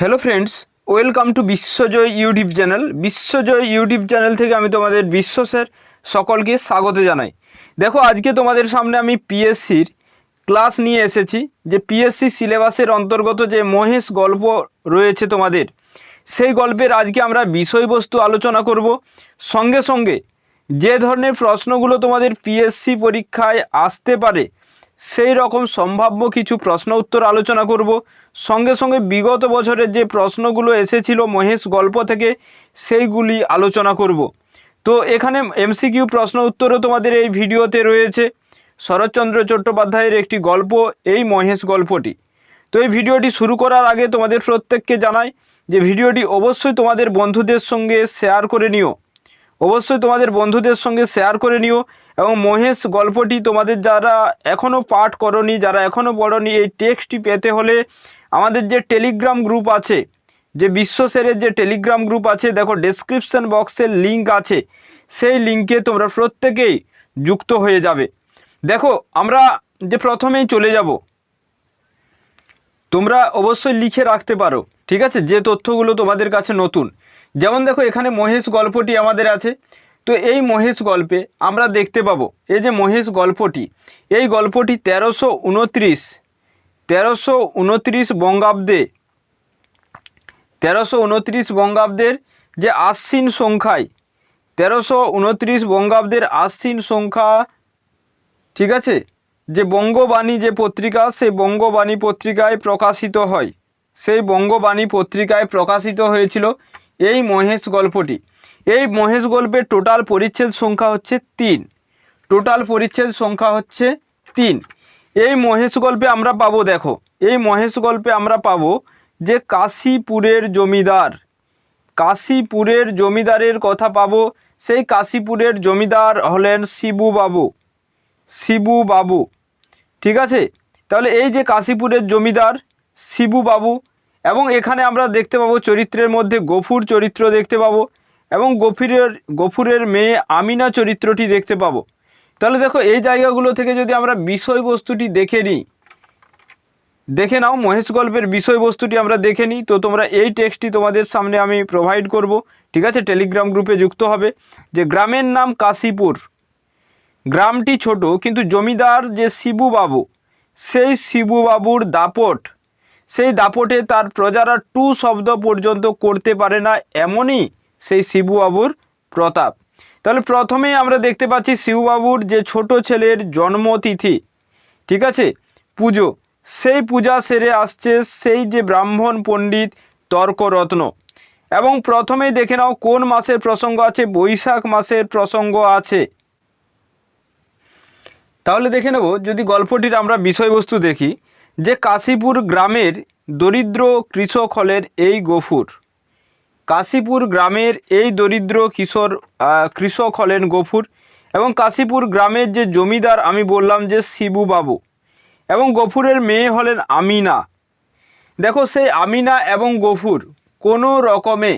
Hello friends welcome to Bishwajoy YouTube channel Bishwajoy YouTube channel থেকে আমি তোমাদের বিশ্ব স্যার সকলকে স্বাগত জানাই। দেখো, আজকে তোমাদের সামনে আমি পিএসসির ক্লাস নিয়ে এসেছি, যে পিএসসি সিলেবাসের অন্তর্গত যে মহেশ গল্প রয়েছে তোমাদের, সেই গল্পের আজকে আমরা বিষয়বস্তু আলোচনা করব। সঙ্গে সঙ্গে যে ধরনের প্রশ্নগুলো তোমাদের পিএসসি পরীক্ষায় আসতে পারে, সেই রকম সম্ভাব্য কিছু প্রশ্ন উত্তর আলোচনা করব। সঙ্গে সঙ্গে বিগত বছরের যে প্রশ্নগুলো এসেছিল মহেশ গল্প থেকে, সেইগুলি আলোচনা করব। তো এখানে এমসিকিউ প্রশ্ন উত্তরও তোমাদের এই ভিডিওতে রয়েছে। শরৎচন্দ্র চট্টোপাধ্যায়ের একটি গল্প, এই মহেশ গল্পটি। তো এই ভিডিওটি শুরু করার আগে তোমাদের প্রত্যেককে জানাই যে ভিডিওটি অবশ্যই তোমাদের বন্ধুদের সঙ্গে শেয়ার করে নিও। অবশ্যই তোমাদের বন্ধুদের সঙ্গে শেয়ার করে নিও এবং মহেশ গল্পটি তোমাদের যারা এখনও পাঠ করনি, যারা এখনও পড়নি, এই টেক্সটটি পেতে হলে আমাদের যে টেলিগ্রাম গ্রুপ আছে, যে বিশ্ব বিশ্বসেরের যে টেলিগ্রাম গ্রুপ আছে, দেখো ডেসক্রিপশন বক্সের লিঙ্ক আছে, সেই লিঙ্কে তোমরা প্রত্যেকেই যুক্ত হয়ে যাবে। দেখো, আমরা যে প্রথমেই চলে যাব, তোমরা অবশ্যই লিখে রাখতে পারো, ঠিক আছে? যে তথ্যগুলো তোমাদের কাছে নতুন। যেমন দেখো, এখানে মহেশ গল্পটি আমাদের আছে। তো এই মহেশ গল্পে আমরা দেখতে পাবো, এই যে মহেশ গল্পটি, এই গল্পটি তেরোশো উনত্রিশ তেরোশো উনত্রিশ বঙ্গাব্দে, তেরোশো উনত্রিশ বঙ্গাব্দের যে আশ্বিন সংখ্যায়, তেরোশো উনত্রিশ বঙ্গাব্দের আশ্বিন সংখ্যা, ঠিক আছে? যে বঙ্গবাণী যে পত্রিকা, সেই বঙ্গবাণী পত্রিকায় প্রকাশিত হয়। সেই বঙ্গবাণী পত্রিকায় প্রকাশিত হয়েছিল এই মহেশ গল্পটি। এই মহেশ গল্পের টোটাল পরিচ্ছেদ সংখ্যা হচ্ছে তিন। টোটাল পরিচ্ছেদ সংখ্যা হচ্ছে তিন। এই মহেশ গল্পে আমরা পাবো, দেখো, এই মহেশ গল্পে আমরা পাবো যে কাশীপুরের জমিদার, কাশীপুরের জমিদারের কথা পাবো, সেই কাশীপুরের জমিদার হলেন শিবু বাবু শিবু বাবু ঠিক আছে? তাহলে এই যে কাশীপুরের জমিদার শিবু বাবু এবং এখানে আমরা দেখতে পাবো চরিত্রের মধ্যে গফুর চরিত্র দেখতে পাবো, এবং গফুরের গফুরের মেয়ে আমিনা চরিত্রটি দেখতে পাবো। তাহলে দেখো, এই জায়গাগুলো থেকে যদি আমরা বিষয়বস্তুটি দেখে নিই, দেখে নাও, মহেশ গল্পের বিষয়বস্তুটি আমরা দেখে নিই। তো তোমরা এই টেক্সটটি তোমাদের সামনে আমি প্রোভাইড করব, ঠিক আছে? টেলিগ্রাম গ্রুপে যুক্ত হবে যে, গ্রামের নাম কাশীপুর। গ্রামটি ছোট, কিন্তু জমিদার যে শিবু বাবু সেই শিবু বাবুর দাপট। সেই দাপটে তার প্রজারা টু শব্দ পর্যন্ত করতে পারে না, এমনই সেই শিবু বাবুর প্রতাপ। তাহলে প্রথমেই আমরা দেখতে পাচ্ছি শিববাবুর যে ছোট ছেলের জন্মতিথি, ঠিক আছে? পুজো, সেই পূজা সেরে আসছে সেই যে ব্রাহ্মণ পণ্ডিত তর্করত্ন। এবং প্রথমেই দেখে নাও কোন মাসের প্রসঙ্গ আছে, বৈশাখ মাসের প্রসঙ্গ আছে। তাহলে দেখে নেব, যদি গল্পটির আমরা বিষয়বস্তু দেখি, যে কাশীপুর গ্রামের দরিদ্র কৃষক হলের এই গফুর। কাশীপুর গ্রামের এই দরিদ্র কিশোর কৃষক হলেন গফুর এবং কাশীপুর গ্রামের যে জমিদার আমি বললাম যে শিবু বাবু এবং গফুরের মেয়ে হলেন আমিনা। দেখো সেই আমিনা এবং গফুর কোনো রকমে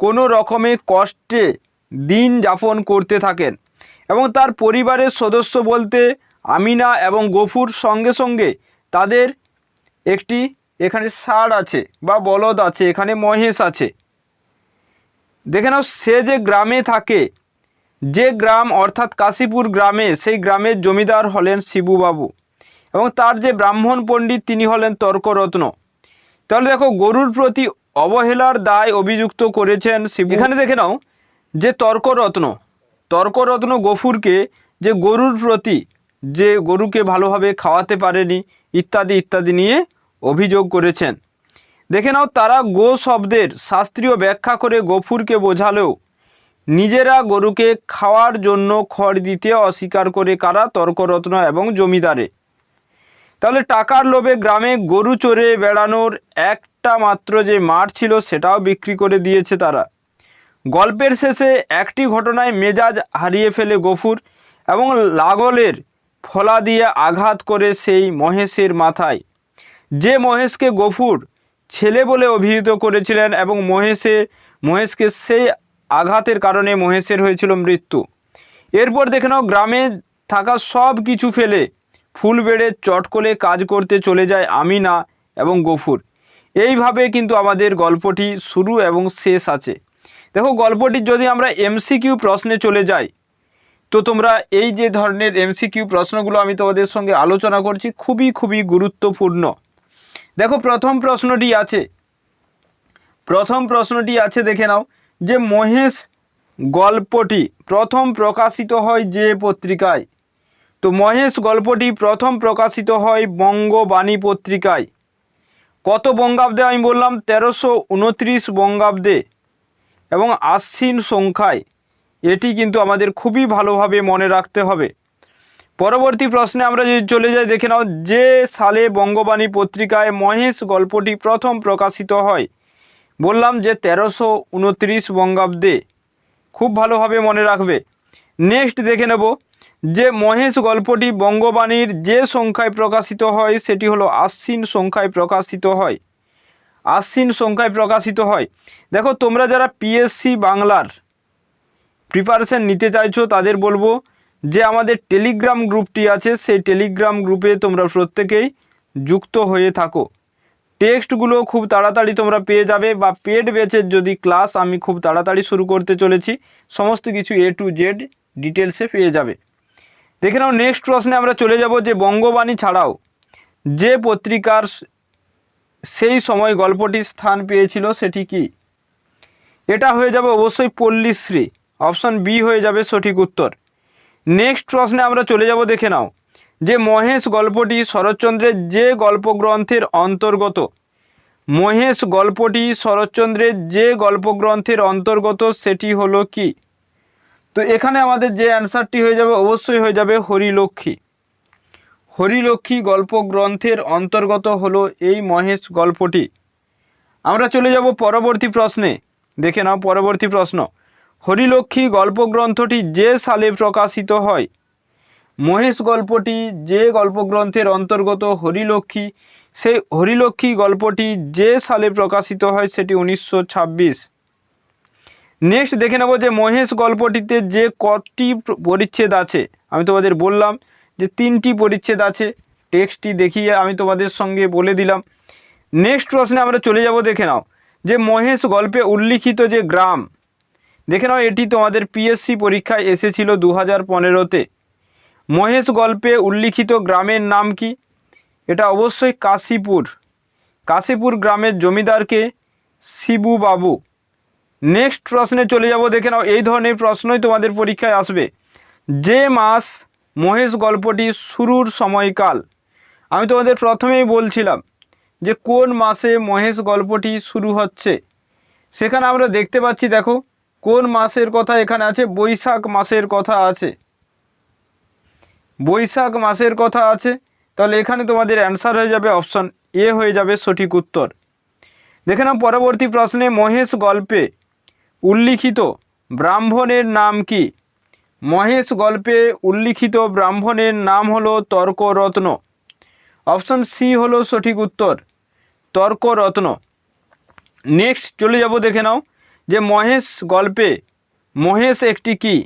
কোনো রকমে কষ্টে দিন যাপন করতে থাকেন এবং তার পরিবারের সদস্য বলতে আমিনা এবং গফুর সঙ্গে সঙ্গে তাদের একটি এখানে ষাঁড় আছে বা বলদ আছে, এখানে মহেশ আছে। দেখে নাও, সে যে গ্রামে থাকে, যে গ্রাম অর্থাৎ কাশীপুর গ্রামে, সেই গ্রামের জমিদার হলেন শিবুবাবু এবং তার যে ব্রাহ্মণ পণ্ডিত তিনি হলেন তর্করত্ন। তাহলে দেখো, গরুর প্রতি অবহেলার দায় অভিযুক্ত করেছেন শিবু। এখানে দেখে নাও, যে তর্করত্ন তর্করত্ন গফুরকে যে গরুর প্রতি যে গরুকে ভালোভাবে খাওয়াতে পারেনি, ইত্যাদি ইত্যাদি নিয়ে অভিযোগ করেছেন। দেখে নাও, তারা গো শব্দের শাস্ত্রীয় ব্যাখ্যা করে গফুরকে বোঝালেও নিজেরা গরুকে খাওয়ার জন্য খড় দিতে অস্বীকার করে কারা? তর্করত্ন এবং জমিদারে। তাহলে টাকার লোভে গ্রামে গরু চড়ে বেড়ানোর একটা মাত্র যে মাঠ ছিল, সেটাও বিক্রি করে দিয়েছে তারা। গল্পের শেষে একটি ঘটনায় মেজাজ হারিয়ে ফেলে গফুর এবং লাগলের ফলা দিয়ে আঘাত করে সেই মহেশের মাথায়। যে মহেশকে গফুর ছেলে বলে অভিহিত করেছিলেন এবং মহেশে, মহেশকে সেই আঘাতের কারণে মহেশের হয়েছিল মৃত্যু। এরপর দেখে নাও, গ্রামে থাকা সব কিছু ফেলে ফুল বেড়ে চট করে কাজ করতে চলে যায় আমিনা এবং গফুর। এইভাবে কিন্তু আমাদের গল্পটি শুরু এবং শেষ আছে। দেখো গল্পটির যদি আমরা এমসিকিউ প্রশ্নে চলে যাই, তো তোমরা এই যে ধরনের এমসিকিউ প্রশ্নগুলো আমি তোমাদের সঙ্গে আলোচনা করছি, খুবই খুবই গুরুত্বপূর্ণ। দেখো প্রথম প্রশ্নটি আছে। প্রথম প্রশ্নটি আছে, দেখে নাও, যে মহেশ গল্পটি প্রথম প্রকাশিত হয় যে পত্রিকায়? তো মহেশ গল্পটি প্রথম প্রকাশিত হয় বঙ্গবাণী পত্রিকায়। কত বঙ্গাব্দে? আমি বললাম তেরোশো উনত্রিশ বঙ্গাব্দে। এবং আশ্বিন সংখ্যায়, এটি কিন্তু আমাদের খুবই ভালোভাবে মনে রাখতে হবে। পরবর্তী প্রশ্নে আমরা যদি চলে যাই, দেখে নাও যে সালে বঙ্গবাণী পত্রিকায় মহেশ গল্পটি প্রথম প্রকাশিত হয়। বললাম যে তেরোশো উনত্রিশ বঙ্গাব্দে। খুব ভালোভাবে মনে রাখবে। নেক্সট দেখে নেব যে মহেশ গল্পটি বঙ্গবাণীর যে সংখ্যায় প্রকাশিত হয়, সেটি হলো আশ্বিন সংখ্যায় প্রকাশিত হয়। আশ্বিন সংখ্যায় প্রকাশিত হয়। দেখো, তোমরা যারা পিএসসি বাংলার প্রিপারেশান নিতে চাইছো, তাদের বলব যে আমাদের টেলিগ্রাম গ্রুপটি আছে, সেই টেলিগ্রাম গ্রুপে তোমরা প্রত্যেকেই যুক্ত হয়ে থাকো। টেক্সটগুলো খুব তাড়াতাড়ি তোমরা পেয়ে যাবে বা পেড বেচের যদি ক্লাস আমি খুব তাড়াতাড়ি শুরু করতে চলেছি, সমস্ত কিছু এ টু জেড ডিটেলসে পেয়ে যাবে। দেখে নাও নেক্সট প্রশ্নে আমরা চলে যাব যে বঙ্গবাণী ছাড়াও যে পত্রিকার সেই সময় গল্পটি স্থান পেয়েছিল সেটি কি? এটা হয়ে যাবে অবশ্যই পল্লীশ্রী। অপশন বি হয়ে যাবে সঠিক উত্তর। নেক্সট প্রশ্নে আমরা চলে যাব, দেখে নাও। যে মহেশ গল্পটি শরৎচন্দ্রের যে গল্পগ্রন্থের অন্তর্গত, মহেশ গল্পটি শরৎচন্দ্রের যে গল্পগ্রন্থের অন্তর্গত, সেটি হলো কি? তো এখানে আমাদের যে অ্যান্সারটি হয়ে যাবে, অবশ্যই হয়ে যাবে হরিলক্ষ্মী। হরিলক্ষ্মী গল্পগ্রন্থের অন্তর্গত হলো এই মহেশ গল্পটি। আমরা চলে যাব পরবর্তী প্রশ্নে। দেখে নাও পরবর্তী প্রশ্ন। হরিলক্ষ্মী গল্পগ্রন্থটি যে সালে প্রকাশিত হয়? মহেশ গল্পটি যে গল্পগ্রন্থের অন্তর্গত হরিলক্ষ্মী সেই হরিলক্ষ্মী গল্পটি যে সালে প্রকাশিত হয় সেটি উনিশশো ছাব্বিশ। নেক্সট দেখে নেব যে মহেশ গল্পটিতে যে কটি পরিচ্ছেদ আছে। আমি তোমাদের বললাম যে তিনটি পরিচ্ছেদ আছে। টেক্সটটি দেখিয়ে আমি তোমাদের সঙ্গে বলে দিলাম। নেক্সট প্রশ্নে আমরা চলে যাব দেখে নাও। যে মহেশ গল্পে উল্লিখিত যে গ্রাম দেখে নাও, এটি তোমাদের পিএসসি পরীক্ষায় এসেছিল দু হাজার পনেরোতে। মহেশ গল্পে উল্লিখিত গ্রামের নাম কি? এটা অবশ্যই কাশীপুর। কাশীপুর গ্রামের জমিদারকে শিবু বাবু। নেক্সট প্রশ্নে চলে যাব, দেখে নাও, এই ধরনের প্রশ্নই তোমাদের পরীক্ষায় আসবে। যে মাস মহেশ গল্পটি শুরুর সময়কাল? আমি তোমাদের প্রথমেই বলছিলাম যে কোন মাসে মহেশ গল্পটি শুরু হচ্ছে? সেখানে আমরা দেখতে পাচ্ছি, দেখো কোন মাসের কথা এখানে আছে? বৈশাখ মাসের কথা আছে। বৈশাখ মাসের কথা আছে। তাহলে এখানে তোমাদের অ্যান্সার হয়ে যাবে অপশন এ হয়ে যাবে সঠিক উত্তর। দেখে নাও পরবর্তী প্রশ্নে মহেশ গল্পে উল্লিখিত ব্রাহ্মণের নাম কি? মহেশ গল্পে উল্লিখিত ব্রাহ্মণের নাম হলো তর্করত্ন। অপশন সি হলো সঠিক উত্তর, তর্করত্ন। নেক্সট চলে যাব দেখে নাও। যে মহেশ গল্পে, মহেশ একটি কি?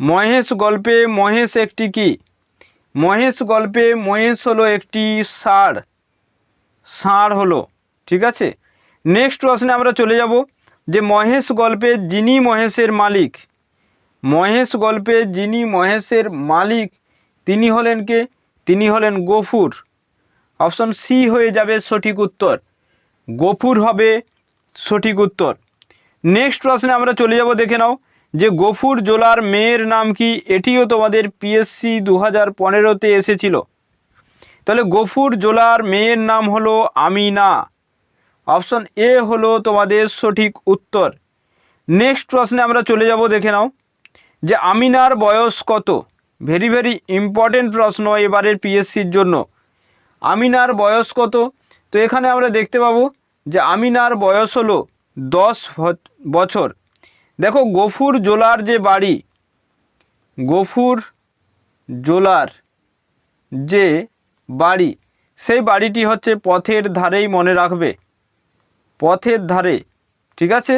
মহেশ গল্পে মহেশ একটি কি? মহেশ গল্পে মহেশ হলো একটি ষাঁড়। ষাঁড় হলো, ঠিক আছে? নেক্সট প্রশ্নে আমরা চলে যাব যে মহেশ গল্পে যিনি মহেশের মালিক। মহেশ গল্পে যিনি মহেশের মালিক, তিনি হলেন কে? তিনি হলেন গফুর। অপশন সি হয়ে যাবে সঠিক উত্তর। গফুর হবে সঠিক উত্তর। নেক্সট প্রশ্নে আমরা চলে যাব, দেখে নাও, যে গফুর জোলার মেয়ের নাম কি? এটিও তোমাদের পিএসসি দু হাজার পনেরোতে এসেছিল। তাহলে গফুর জোলার মেয়ের নাম হলো আমিনা। অপশন এ হলো তোমাদের সঠিক উত্তর। নেক্সট প্রশ্নে আমরা চলে যাব, দেখে নাও, যে আমিনার বয়স কত? ভেরি ভেরি ইম্পর্টেন্ট প্রশ্ন এবারের পিএসসির জন্য। আমিনার বয়স কত? তো এখানে আমরা দেখতে পাবো যে আমিনার বয়স হলো দশ বছর। দেখো, গফুর জোলার যে বাড়ি, গফুর জোলার যে বাড়ি, সেই বাড়িটি হচ্ছে পথের ধারেই মনে রাখবে। পথের ধারে, ঠিক আছে?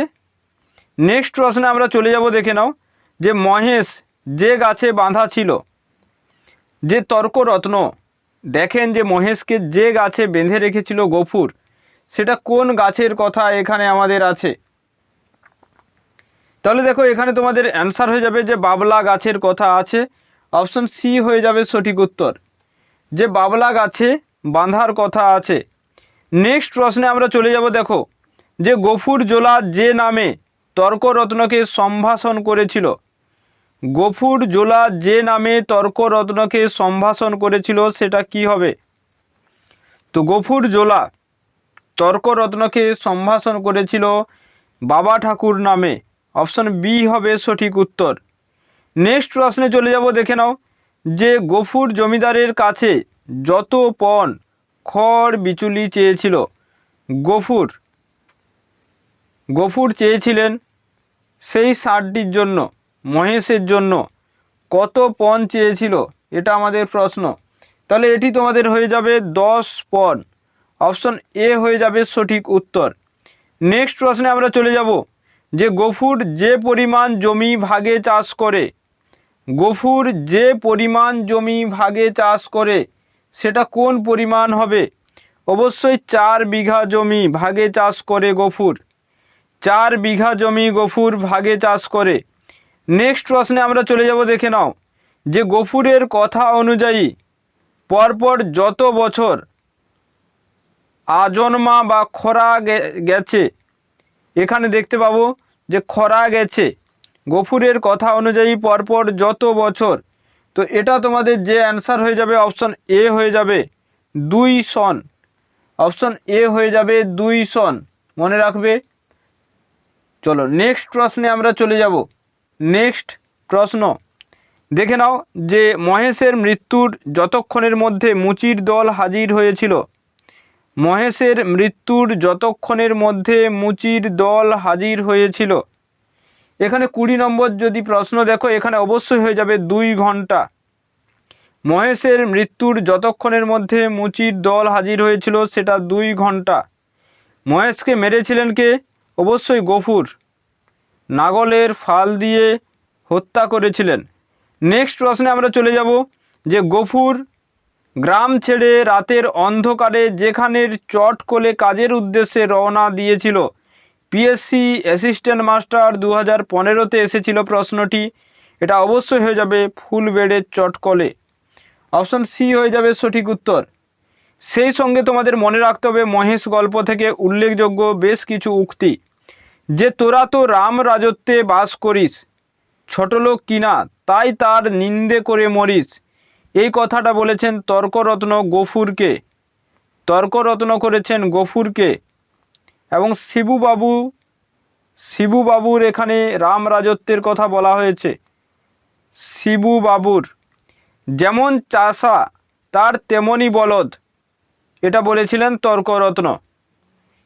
নেক্সট প্রশ্নে আমরা চলে যাব, দেখে নাও, যে মহেশ যে গাছে বাঁধা ছিল, যে তর্করত্ন, দেখেন যে মহেশকে যে গাছে বেঁধে রেখেছিল গফুর সেটা কোন গাছের কথা এখানে আমাদের আছে? তাহলে দেখো, এখানে তোমাদের অ্যান্সার হয়ে যাবে যে বাবলা গাছের কথা আছে। অপশন সি হয়ে যাবে সঠিক উত্তর। যে বাবলা গাছে বাঁধার কথা আছে। নেক্সট প্রশ্নে আমরা চলে যাব, দেখো। যে গফুর জোলা যে নামে তর্করত্নকে সম্ভাষণ করেছিল। গফুর জোলা যে নামে তর্করত্নকে সম্ভাষণ করেছিল, সেটা কি হবে? তো গফুর জোলা তর্করত্নকে সম্ভাষণ করেছিল বাবা ঠাকুর নামে। অপশন বি হবে সঠিক উত্তর। নেক্সট প্রশ্নে চলে যাব, দেখে নাও। যে গফুর জমিদারের কাছে যত পণ, খড় বিচুলি চেয়েছিল, গফুর গফুর চেয়েছিলেন সেই ষাটটির জন্য, মহেশের জন্য। কত পণ চেয়েছিল? এটা আমাদের প্রশ্ন। তাহলে এটি তোমাদের হয়ে যাবে দশ পণ। অপশন এ হয়ে যাবে সঠিক উত্তর। নেক্সট প্রশ্নে আমরা চলে যাব, যে গফুর যে পরিমাণ জমি ভাগে চাষ করে। গফুর যে পরিমাণ জমি ভাগে চাষ করে, সেটা কোন পরিমাণ হবে? অবশ্যই চার বিঘা জমি ভাগে চাষ করে গফুর। চার বিঘা জমি গফুর ভাগে চাষ করে। নেক্সট প্রশ্নে আমরা চলে যাব, দেখে নাও। যে গফুরের কথা অনুযায়ী, পরপর যত বছর আজন্মা বা খরা গেছে। এখানে দেখতে পাবো যে খরা গেছে। গফুরের কথা অনুযায়ী পরপর যত বছর। তো এটা তোমাদের যে অ্যান্সার হয়ে যাবে অপশন এ হয়ে যাবে দুই সন। অপশন এ হয়ে যাবে দুই সন। মনে রাখবে? চলো নেক্সট প্রশ্নে আমরা চলে যাব। নেক্সট প্রশ্ন। দেখে নাও যে মহেশের মৃত্যুর যতক্ষণের মধ্যে মুচির দল হাজির হয়েছিল মহেশের মৃত্যুর যতক্ষণের মধ্যে মুচির দল হাজির হয়েছিল। এখানে কুড়ি নম্বর যদি প্রশ্ন দেখো, এখানে অবশ্যই হয়ে যাবে দুই ঘণ্টা। মহেশের মৃত্যুর যতক্ষণের মধ্যে মুচির দল হাজির হয়েছিল, সেটা দুই ঘণ্টা। মহেশকে মেরেছিলেন কে? অবশ্যই গফুর। নাগলের ফাল দিয়ে হত্যা করেছিলেন। নেক্সট প্রশ্নে আমরা চলে যাব যে গফুর গ্রাম ছেড়ে রাতের অন্ধকারে যেখানের চট কোলে কাজের উদ্দেশ্যে রওনা দিয়েছিল। পিএসসি অ্যাসিস্ট্যান্ট মাস্টার দু হাজার পনেরোতে এসেছিল প্রশ্নটি। এটা অবশ্যই হয়ে যাবে ফুল ফুলবেড়ের চটকলে অপশন সি হয়ে যাবে সঠিক উত্তর। সেই সঙ্গে তোমাদের মনে রাখতে হবে, মহেশ গল্প থেকে উল্লেখযোগ্য বেশ কিছু উক্তি। যে তোরা তো রাম রাজত্বে বাস করিস, ছোটলোক কিনা, তাই তার নিন্দে করে মরিস। এই কথাটা বলেছেন তর্করত্ন গফুরকে। তর্করত্ন করেছেন গফুরকে। এবং শিবুবাবু, শিবুবাবুর এখানে রাম রাজত্বের কথা বলা হয়েছে। শিবুবাবুর যেমন চাষা, তার তেমনই বলদ। এটা বলেছিলেন তর্করত্ন।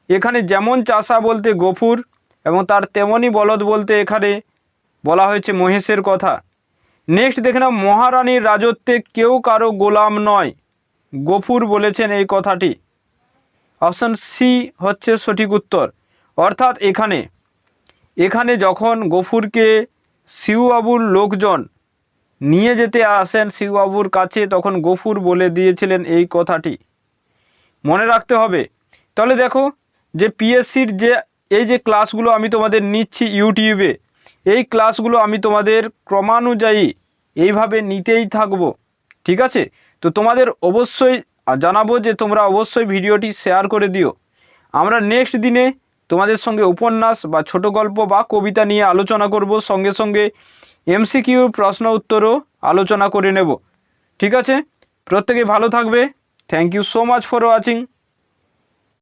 এখানে যেমন চাষা বলতে গফুর, এবং তার তেমনই বলদ বলতে এখানে বলা হয়েছে মহেশের কথা। নেক্সট দেখে নাও, মহারানীর রাজত্বে কেউ কারও গোলাম নয়। গফুর বলেছেন এই কথাটি। অপশন সি হচ্ছে সঠিক উত্তর। অর্থাৎ এখানে এখানে যখন গফুরকে শিউবাবুর লোকজন নিয়ে যেতে আসেন শিউবাবুর কাছে, তখন গফুর বলে দিয়েছিলেন এই কথাটি। মনে রাখতে হবে। তাহলে দেখো যে পিএসসির যে, এই যে ক্লাসগুলো আমি তোমাদের নিচ্ছি ইউটিউবে এই ক্লাসগুলো আমি তোমাদের ক্রমানুযায়ী এইভাবে নিতেই থাকব, ঠিক আছে? তো তোমাদের অবশ্যই জানাব যে তোমরা অবশ্যই ভিডিওটি শেয়ার করে দিও। আমরা নেক্সট দিনে তোমাদের সঙ্গে উপন্যাস বা ছোট গল্প বা কবিতা নিয়ে আলোচনা করব, সঙ্গে সঙ্গে এমসিকিউ প্রশ্ন উত্তরও আলোচনা করে নেব, ঠিক আছে? প্রত্যেকে ভালো থাকবে। Thank you so much for watching